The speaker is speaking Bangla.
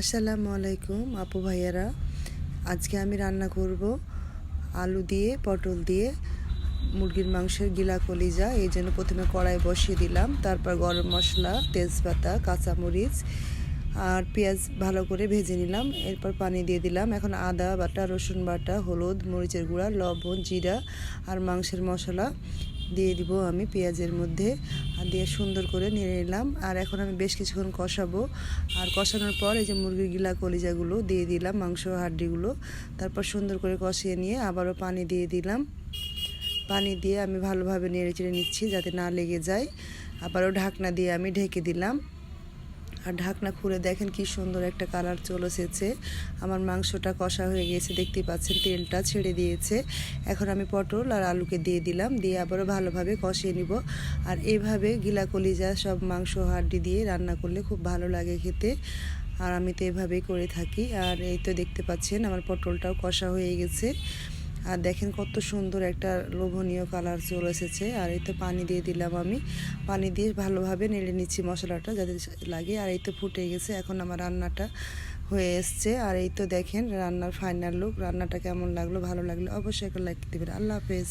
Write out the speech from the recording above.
আসসালামু আলাইকুম আপু ভাইয়ারা। আজকে আমি রান্না করব আলু দিয়ে, পটল দিয়ে, মুরগির মাংসের গিলা কলিজা। এই জন্য প্রথমে কড়াই বসিয়ে দিলাম। তারপর গরম মশলা, তেজপাতা, কাঁচামরিচ আর পেঁয়াজ ভালো করে ভেজে নিলাম। এরপর পানি দিয়ে দিলাম। এখন আদা বাটা, রসুন বাটা, হলুদ, মরিচের গুঁড়া, লবণ, জিরা আর মাংসের মশলা দিয়ে দিব আমি পেঁয়াজের মধ্যে। দিয়ে সুন্দর করে নিয়ে নিলাম। আর এখন আমি বেশ কিছুক্ষণ কষাবো। আর কষানোর পর এই যে মুরগির গিলা কলিজাগুলো দিয়ে দিলাম, মাংস হাড্ডিগুলো। তারপর সুন্দর করে কষিয়ে নিয়ে আবারও পানি দিয়ে দিলাম। পানি দিয়ে আমি ভালোভাবে নেড়ে চেড়ে নিচ্ছি যাতে না লেগে যায়। আবারও ঢাকনা দিয়ে আমি ঢেকে দিলাম। আর ঢাকনা খুলে দেখেন কি সুন্দর একটা কালার চলে এসেছে। আমার মাংসটা কষা হয়ে গেছে দেখতে পাচ্ছেন তেলটা ছেড়ে দিয়েছে। এখন আমি পটল আর আলুকে দিয়ে দিলাম, দিয়ে আবারও ভালোভাবে কষিয়ে নিব। আর এভাবে গিলা কলিজা সব মাংস হাড্ডি দিয়ে রান্না করলে খুব ভালো লাগে খেতে। আর আমি তো এভাবেই করে থাকি। আর এই তো দেখতে পাচ্ছেন আমার পটলটাও কষা হয়ে গেছে। আর দেখেন কত সুন্দর একটা লোভনীয় কালার চলে এসেছে। আর এই তো পানি দিয়ে দিলাম আমি। পানি দিয়ে ভালোভাবে নেড়ে নিচ্ছি মশলাটা যাতে লাগে। আর এই তো ফুটে গেছে, এখন আমার রান্নাটা হয়ে এসছে। আর এই তো দেখেন রান্নার ফাইনাল লুক রান্নাটা কেমন লাগল, ভালো লাগল অবশ্যই একটা লাইক দেবেন। আল্লাহ হাফেজ।